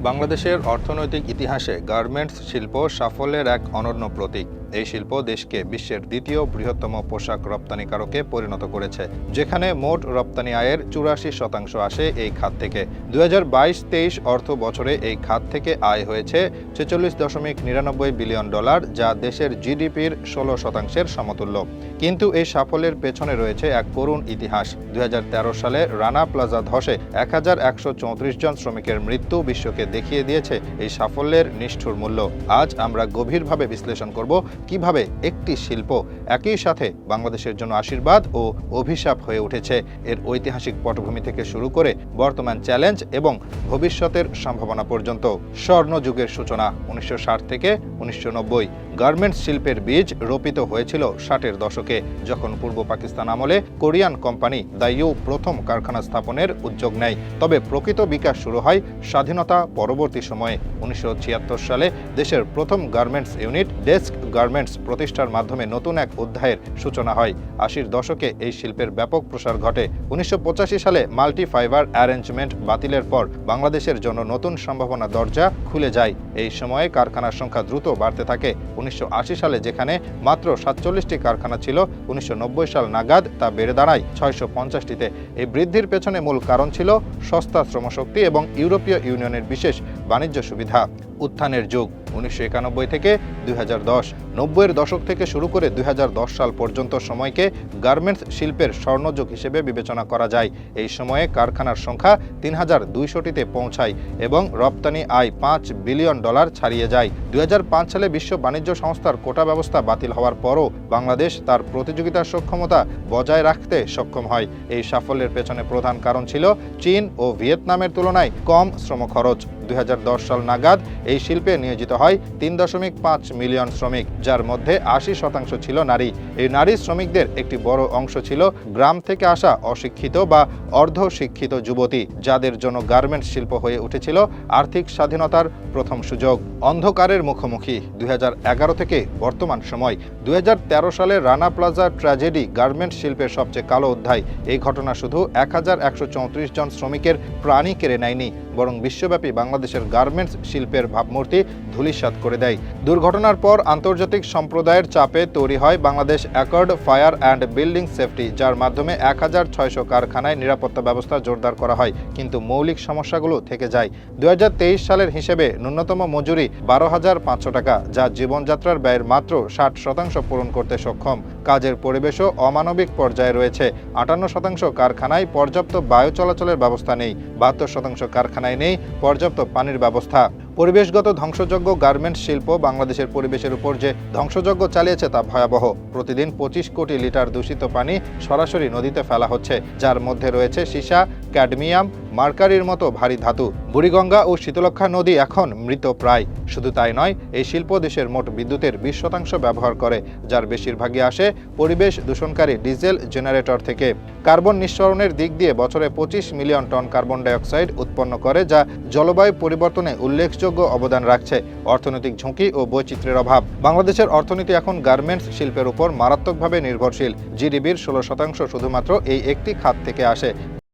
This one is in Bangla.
বাংলাদেশের অর্থনৈতিক ইতিহাসে গার্মেন্টস শিল্প সাফল্যের এক অনন্য প্রতীক। এই শিল্প দেশকে বিশ্বের দ্বিতীয় বৃহত্তম পোশাক রপ্তানিকারকে পরিণত করেছে, যেখানে মোট রপ্তানি আয়ের চুরাশি শতাংশ আসে এই খাত থেকে। দু হাজার বাইশ তেইশ অর্থ বছরে এই খাত থেকে আয় হয়েছে ছেচল্লিশ দশমিক নিরানব্বই বিলিয়ন ডলার, যা দেশের জিডিপির ষোলো শতাংশের সমতুল্য। কিন্তু এই সাফল্যের পেছনে রয়েছে এক করুণ ইতিহাস। দুই হাজার তেরো সালে রানা প্লাজা ধসে এক হাজার একশো চৌত্রিশ জন শ্রমিকের মৃত্যু বিশ্বকে দেখিয়ে দিয়েছে এই সাফল্যের নিষ্ঠুর মূল্য। আজ আমরা গভীরভাবে বিশ্লেষণ করব কীভাবে একটি শিল্প একই সাথে বাংলাদেশের জন্য আশীর্বাদ ও অভিশাপ হয়ে উঠেছে, এর ঐতিহাসিক পটভূমি থেকে শুরু করে বর্তমান চ্যালেঞ্জ এবং ভবিষ্যতের সম্ভাবনা পর্যন্ত। স্বর্ণ যুগের সূচনা উনিশশো ষাট থেকে উনিশশো নব্বই। গার্মেন্টস শিল্পের বীজ রোপিত হয়েছিল ষাটের দশকে, যখন পূর্ব পাকিস্তান আমলে কোরিয়ান কোম্পানি দাইউ প্রথম কারখানা স্থাপনের উদ্যোগ নেয়। তবে প্রকৃত বিকাশ শুরু হয় স্বাধীনতা পরবর্তী সময়ে। উনিশশো ছিয়াত্তর সালে দেশের প্রথম গার্মেন্টস ইউনিট ডেস্ক গার্মেন্টস প্রতিষ্ঠার মাধ্যমে নতুন এক অধ্যায়ের সূচনা হয়। আশির দশকে এই শিল্পের ব্যাপক প্রসার ঘটে। উনিশশো পঁচাশি সালে মাল্টি ফাইবার অ্যারেঞ্জমেন্ট বাতিলের পর বাংলাদেশের জন্য নতুন সম্ভাবনা দরজা খুলে যায়। এই সময়ে কারখানার সংখ্যা দ্রুত বাড়তে থাকে। উনিশশো আশি সালে যেখানে মাত্র সাতচল্লিশটি কারখানা ছিল, উনিশশো নব্বই সাল নাগাদ তা বেড়ে দাঁড়ায় ছয়শো পঞ্চাশটিতে। এই বৃদ্ধির পেছনে মূল কারণ ছিল সস্তা শ্রমশক্তি এবং ইউরোপীয় ইউনিয়নের বিশেষ বাণিজ্য সুবিধা। উত্থানের যুগ। উনিশশো একানব্বই থেকে দুই হাজার দশ। নব্বইয়ের দশক থেকে শুরু করে দুই হাজার দশ সাল পর্যন্ত সময়কে গার্মেন্টস শিল্পের স্বর্ণযুগ হিসেবে বিবেচনা করা যায়। এই সময়ে কারখানার সংখ্যা তিন হাজার দুইশোটিতে পৌঁছায় এবং রপ্তানি আয় পাঁচ বিলিয়ন ডলার ছাড়িয়ে যায়। দুই হাজার পাঁচ সালে বিশ্ব বাণিজ্য সংস্থার কোটা ব্যবস্থা বাতিল হওয়ার পরও বাংলাদেশ তার প্রতিযোগিতার সক্ষমতা বজায় রাখতে সক্ষম হয়। এই সাফল্যের পেছনে প্রধান কারণ ছিল চীন ও ভিয়েতনামের তুলনায় কম শ্রম খরচ। দুই হাজার দশ সাল নাগাদ এই শিল্পে নিয়োজিত হয় তিন দশমিক পাঁচ মিলিয়ন শ্রমিক, যার মধ্যে আশি শতাংশ ছিল নারী। এই নারী শ্রমিকদের একটি বড় অংশ ছিল গ্রাম থেকে আসা অশিক্ষিত বা অর্ধ শিক্ষিত যুবতী, যাদের জন্য গার্মেন্টস শিল্প হয়ে উঠেছিল আর্থিক স্বাধীনতার প্রথম সুযোগ। অন্ধকারের মুখোমুখি দুই হাজার এগারো থেকে বর্তমান সময়। দুই হাজার তেরো সালে রানা প্লাজা ট্র্যাজেডি গার্মেন্টস শিল্পের সবচেয়ে কালো অধ্যায়। এই ঘটনা শুধু এক হাজার একশো চৌত্রিশ জন শ্রমিকের প্রাণী কেড়ে নেয়নি বরং বিশ্বব্যাপী বাংলাদেশের গার্মেন্টস শিল্পের ভাবমূর্তি ধূলিসাৎ করে দেয়। দুর্ঘটনার পর আন্তর্জাতিক সম্প্রদায়ের চাপে তৈরি হয় Bangladesh accord fire and building safety যার মাধ্যমে এক হাজার ছয়শো কারখানায় নিরাপত্তা ব্যবস্থা জোরদার করা হয়, কিন্তু মৌলিক সমস্যাগুলো থেকে যায়। দুই হাজার তেইশ সালের হিসেবে ন্যূনতম মজুরি বারো হাজার পাঁচশো টাকা, যা জীবনযাত্রার ব্যয়ের মাত্র ষাট শতাংশ পূরণ করতে সক্ষম। কাজের পরিবেশও অমানবিক পর্যায়ে রয়েছে। আটান্ন শতাংশ কারখানায় পর্যাপ্ত বায়ু চলাচলের ব্যবস্থা নেই। বাহাত্তর শতাংশ কারখানায় নেই পর্যাপ্ত পানির ব্যবস্থা। পরিবেশগত ধ্বংসযোগ্য গার্মেন্টস শিল্প বাংলাদেশের পরিবেশের উপর যে ধ্বংসযজ্ঞ চালিয়েছে তা ভয়াবহ। প্রতিদিন পঁচিশ কোটি লিটার দূষিত পানি সরাসরি নদীতে ফেলা হচ্ছে। যার মধ্যে রয়েছে সীসা ক্যাডমিয়াম, মার্কারির মতো ভারী ধাতু। বুড়িগঙ্গা ও শীতলক্ষা নদী এখন মৃত প্রায়। শুধু তাই নয়, এই শিল্প দেশের মোট বিদ্যুতের বিশ শতাংশ ব্যবহার করে, যার বেশিরভাগই আসে পরিবেশ দূষণকারী ডিজেল জেনারেটর থেকে। কার্বন নিঃসরণের দিক দিয়ে বছরে পঁচিশ মিলিয়ন টন কার্বন ডাইঅক্সাইড উৎপন্ন করে, যা জলবায়ু পরিবর্তনে উল্লেখযোগ্য অবদান রাখছে। অর্থনৈতিক ঝুঁকি ও বৈচিত্র্যের অভাব। বাংলাদেশের অর্থনীতি এখন গার্মেন্টস শিল্পের উপর মারাত্মকভাবে নির্ভরশীল। জিডিবির ষোলো শতাংশ শুধুমাত্র এই একটি খাত থেকে আসে।